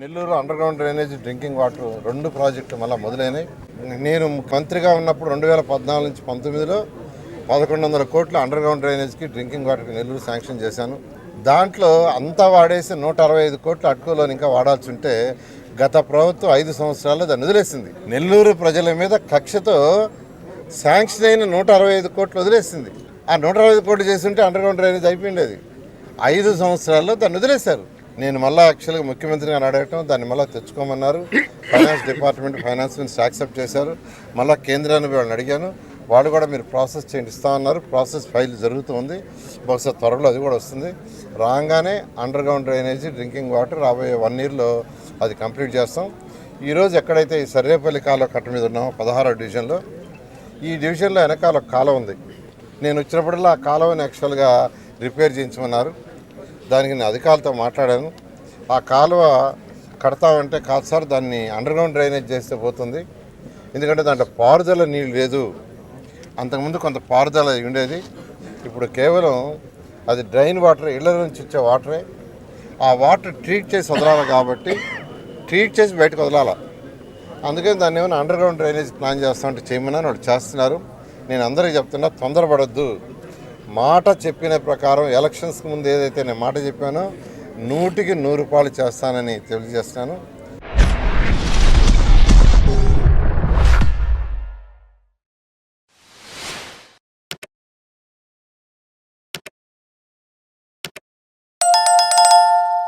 Nellore underground drainage drinking water రెండు ప్రాజెక్టులు మళ్ళీ మొదలైనవి నేను మంత్రిగా ఉన్నప్పుడు రెండు వేల పద్నాలుగు నుంచి పంతొమ్మిదిలో పదకొండు వందల కోట్ల అండర్ గ్రౌండ్ డ్రైనేజ్కి డ్రింకింగ్ వాటర్కి నెల్లూరు శాంక్షన్ చేశాను. దాంట్లో అంతా వాడేసి నూట అరవై ఐదు కోట్లు అటుకులో ఇంకా వాడాల్సి ఉంటే గత ప్రభుత్వం ఐదు సంవత్సరాల్లో దాన్ని వదిలేసింది. నెల్లూరు ప్రజల మీద కక్షతో శాంక్షన్ అయిన నూట అరవై ఐదు కోట్లు వదిలేసింది. ఆ నూట అరవై ఐదు కోట్లు చేస్తుంటే అండర్ గ్రౌండ్ డ్రైనేజ్ అయిపోయింది ఐదు సంవత్సరాల్లో దాన్ని వదిలేశారు. నేను మళ్ళీ యాక్చువల్గా ముఖ్యమంత్రి గారు అడగటం దాన్ని మళ్ళీ తెచ్చుకోమన్నారు. Finance department finance minister accept చేశారు. మళ్ళీ కేంద్రాన్ని వాళ్ళని అడిగాను. వాళ్ళు కూడా మీరు ప్రాసెస్ చేయండి ఇస్తా ఉన్నారు ప్రాసెస్ ఫైల్ జరుగుతుంది. బహుశా త్వరలో అది కూడా వస్తుంది. రాగానే underground drainage drinking water రాబోయే వన్ ఇయర్లో అది కంప్లీట్ చేస్తాం. ఈరోజు ఎక్కడైతే ఈ సర్వేపల్లి కాలువ కట్ట మీద ఉన్నామో పదహారో డివిజన్లో ఈ డివిజన్లో వెనకాల కాలువ ఉంది. నేను వచ్చినప్పుడల్లా ఆ కాలువని యాక్చువల్గా రిపేర్ చేయించమన్నారు. దానికి నేను అధికారులతో మాట్లాడాను. ఆ కాలువ కడతామంటే కాదు సార్ దాన్ని అండర్గ్రౌండ్ డ్రైనేజ్ చేస్తే పోతుంది. ఎందుకంటే దాంట్లో పారుదల నీళ్ళు లేదు. అంతకుముందు కొంత పారుదల ఉండేది. ఇప్పుడు కేవలం అది డ్రైన్ వాటర్ ఇళ్ళ నుంచి వచ్చే వాటరే. ఆ వాటర్ ట్రీట్ చేసి వదలాలి కాబట్టి ట్రీట్ చేసి బయటకు వదలాలి. అందుకని దాన్ని ఏమైనా అండర్గ్రౌండ్ డ్రైనేజ్ ప్లాన్ చేస్తామంటే చేయమని వాళ్ళు చేస్తున్నారు. నేను అందరికీ చెప్తున్నా తొందరపడొద్దు. మాట చెప్పిన ప్రకారం ఎలక్షన్స్కి ముందు ఏదైతే నేను మాట చెప్పానో నూటికి నూరు రూపాయలు చేస్తానని తెలియజేస్తున్నాను.